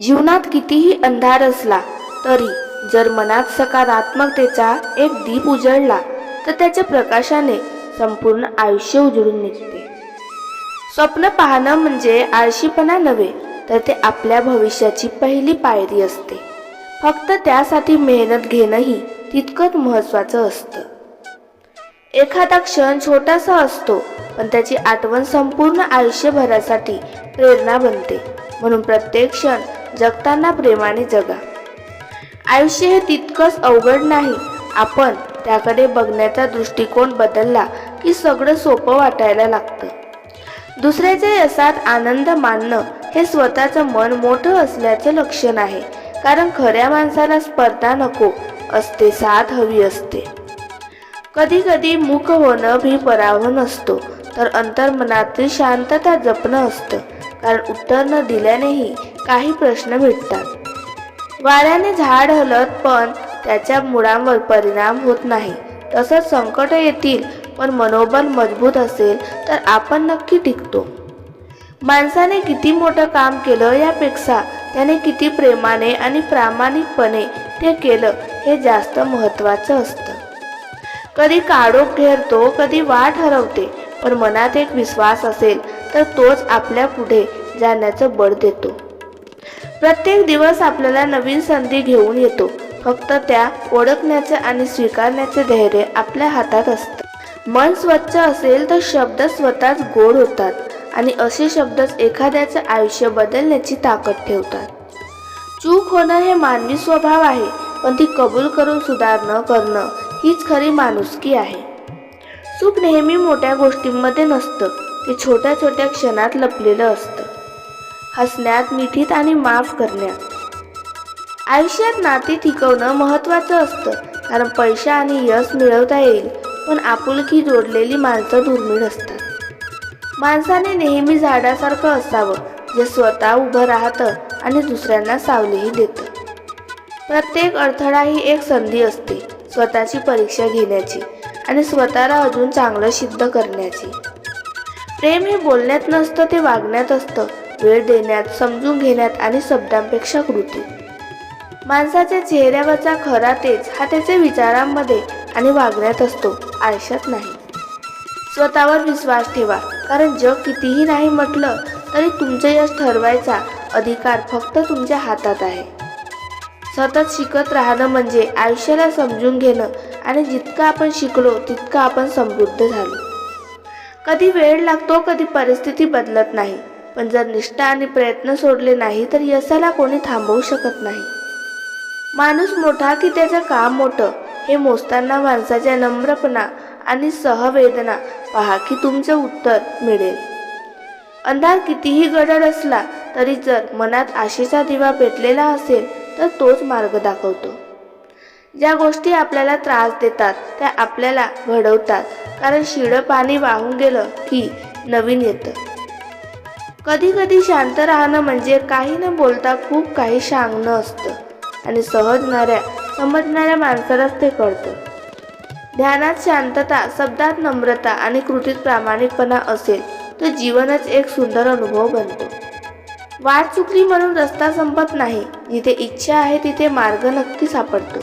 जीवनात कितीही अंधार असला तरी जर मनात सकारात्मकतेचा एक दीप उजळला तर त्याच्या प्रकाशाने संपूर्ण आयुष्य उजळून निघते. स्वप्न पाहणं म्हणजे आळशीपणा नव्हे तर ते आपल्या भविष्याची पहिली पायरी असते. फक्त त्यासाठी मेहनत घेणंही तितकंच महत्त्वाचं असतं. एखादा क्षण छोटासा असतो पण त्याची आठवण संपूर्ण आयुष्यभरासाठी प्रेरणा बनते. म्हणून प्रत्येक क्षण जगताना प्रेमाने जगा. आयुष्य हे तितकंच अवघड नाही. आपण त्याकडे बघण्याचा दृष्टिकोन बदलला की सगळं सोपं वाटायला लागतं. दुसऱ्याच्या यशात आनंद मानणं हे स्वतःचं मन मोठं असल्याचं लक्षण आहे. कारण खऱ्या माणसाला स्पर्धा नको असते साथ हवी असते. कधी कधी मुख होणं भी पराभव नसतो तर अंतर्मनातील शांतता जपणं असतं. कारण उत्तर न दिल्यानेही काही प्रश्न भेटतात. वाऱ्याने झाड हलत पण त्याच्या मुळांवर परिणाम होत नाही. तसंच संकट येतील पण मनोबल मजबूत असेल तर आपण नक्की टिकतो. माणसाने किती मोठं काम केलं यापेक्षा त्याने किती प्रेमाने आणि प्रामाणिकपणे ते केलं हे जास्त महत्त्वाचं असतं. कधी काळोख घेरतो कधी वाट हरवते पण मनात एक विश्वास असेल तर तोच आपल्या पुढे जाण्याचं बळ देतो. प्रत्येक दिवस आपल्याला नवीन संधी घेऊन येतो. फक्त त्या ओळखण्याचे आणि स्वीकारण्याचे धैर्य आपल्या हातात असतं. मन स्वच्छ असेल तर शब्द स्वतःच गोड होतात आणि असे शब्दच एखाद्याचं आयुष्य बदलण्याची ताकद ठेवतात. चूक होणं हे मानवी स्वभाव आहे पण ती कबूल करून सुधारणं करणं हीच खरी माणुसकी आहे. चूक नेहमी मोठ्या गोष्टींमध्ये नसतं. ते छोट्या छोट्या क्षणात लपलेलं असतं. हसण्यात मिठीत आणि माफ करण्यात. आयुष्यात नाती टिकवणं महत्त्वाचं असतं कारण पैसा आणि यश मिळवता येईल पण आपुलकी जोडलेली माणसं दुर्मिळ असतात. माणसाने नेहमी झाडासारखं असावं जे स्वतः उभं राहतं आणि दुसऱ्यांना सावलीही देतं. प्रत्येक अडथळा ही एक संधी असते स्वतःची परीक्षा घेण्याची आणि स्वतःला अजून चांगलं सिद्ध करण्याची. प्रेम हे बोलण्यात नसतं ते वागण्यात असतं. वेळ देण्यात समजून घेण्यात आणि शब्दांपेक्षा कृती. माणसाच्या चेहऱ्यावरचा खरा तेज हा त्याच्या विचारांमध्ये आणि वागण्यात असतो आयुष्यात नाही. स्वतःवर विश्वास ठेवा कारण जग कितीही नाही म्हटलं तरी तुमचं यश ठरवायचा अधिकार फक्त तुमच्या हातात आहे. सतत शिकत राहणं म्हणजे आयुष्याला समजून घेणं आणि जितकं आपण शिकलो तितकं आपण समृद्ध झालो. कधी वेळ लागतो कधी परिस्थिती बदलत नाही. पण जर निष्ठा आणि प्रयत्न सोडले नाही तर यशाला कोणी थांबवू शकत नाही. माणूस मोठा की त्याचं काम मोठं हे मोजताना माणसाच्या नम्रपणा आणि सहवेदना पहा की तुमचं उत्तर मिळेल. अंधार कितीही गडद असला तरी जर मनात आशेचा दिवा पेटलेला असेल तर तोच मार्ग दाखवतो. ज्या गोष्टी आपल्याला त्रास देतात त्या आपल्याला घडवतात. कारण शिळं पाणी वाहून गेलं की नवीन येतं. कधी कधी शांत राहणं म्हणजे काही न बोलता खूप काही सांगणं असतं. आणि सहजणाऱ्या समजणाऱ्या माणसालाच ते कळतं. ध्यानात शांतता शब्दात नम्रता आणि कृतीत प्रामाणिकपणा असेल तर जीवनच एक सुंदर अनुभव बनतो. वाट चुकली म्हणून रस्ता संपत नाही. जिथे इच्छा आहे तिथे मार्ग नक्की सापडतो.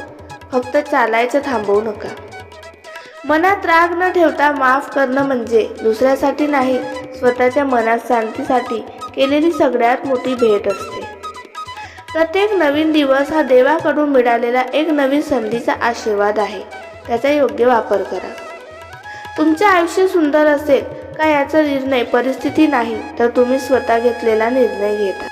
फक्त चालायचं थांबवू नका. मनात राग न ठेवता माफ करणं म्हणजे दुसऱ्यासाठी नाही स्वतःच्या मनात शांतीसाठी केलेली सगळ्यात मोठी भेट असते. प्रत्येक नवीन दिवस हा देवाकडून मिळालेला एक नवीन संधीचा आशीर्वाद आहे. त्याचा योग्य वापर करा. तुमचे आयुष्य सुंदर असेल का याचा निर्णय परिस्थिती नाही तर तुम्ही स्वतः घेतलेला निर्णय घेता.